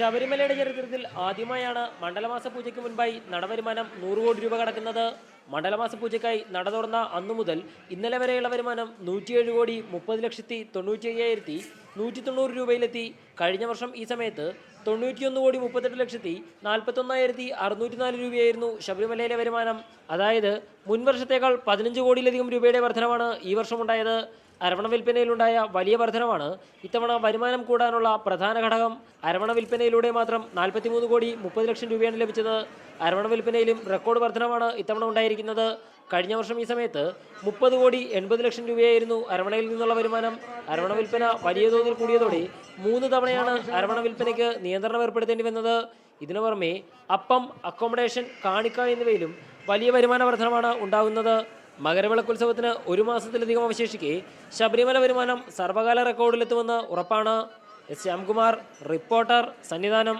ശബരിമലയുടെ ചരിത്രത്തിൽ ആദ്യമായാണ് മണ്ഡലമാസ പൂജയ്ക്ക് മുൻപായി നടവരുമാനം നൂറ് കോടി രൂപ കടക്കുന്നത്. മണ്ഡലമാസ പൂജയ്ക്കായി നട തുറന്ന അന്നു മുതൽ ഇന്നലെ വരെയുള്ള വരുമാനം നൂറ്റിയേഴ് കോടി മുപ്പത് ലക്ഷത്തി തൊണ്ണൂറ്റി അയ്യായിരത്തി നൂറ്റി തൊണ്ണൂറ് രൂപയിലെത്തി. കഴിഞ്ഞ വർഷം ഈ സമയത്ത് തൊണ്ണൂറ്റിയൊന്ന് കോടി മുപ്പത്തെട്ട് ലക്ഷത്തി നാൽപ്പത്തൊന്നായിരത്തി അറുന്നൂറ്റി നാല് രൂപയായിരുന്നു ശബരിമലയിലെ വരുമാനം. അതായത് മുൻ വർഷത്തേക്കാൾ പതിനഞ്ച് കോടിയിലധികം രൂപയുടെ വർധനമാണ് ഈ വർഷമുണ്ടായത്. അരവണ വിൽപ്പനയിലുണ്ടായ വലിയ വർധനമാണ് ഇത്തവണ വരുമാനം കൂടാനുള്ള പ്രധാന ഘടകം അരവണ വിൽപ്പനയിലൂടെ മാത്രം നാൽപ്പത്തിമൂന്ന് കോടി മുപ്പത് ലക്ഷം രൂപയാണ് ലഭിച്ചത്. അരവണ വിൽപ്പനയിലും റെക്കോർഡ് വർധനമാണ് ഇത്തവണ ഉണ്ടായിരിക്കുന്നത്. കഴിഞ്ഞ വർഷം ഈ സമയത്ത് മുപ്പത് കോടി എൺപത് ലക്ഷം രൂപയായിരുന്നു അരവണയിൽ നിന്നുള്ള വരുമാനം. അരവണ വിൽപ്പന വലിയ തോതിൽ കൂടിയതോടെ മൂന്ന് തവണയാണ് അരവണ വിൽപ്പനയ്ക്ക് നിയന്ത്രണം ഏർപ്പെടുത്തേണ്ടി വന്നത്. ഇതിനു പുറമെ അപ്പം അക്കോമഡേഷൻ കാണിക്ക എന്നിവയിലും വലിയ വരുമാന വർധനമാണ് ഉണ്ടാകുന്നത്. മകരവിളക്കുത്സവത്തിന് ഒരു മാസത്തിലധികം അവശേഷിക്കെ ശബരിമല വരുമാനം സർവകാല റെക്കോർഡിലെത്തുമെന്ന് ഉറപ്പാണ്. S Shyamkumar reporter Sannidhanam.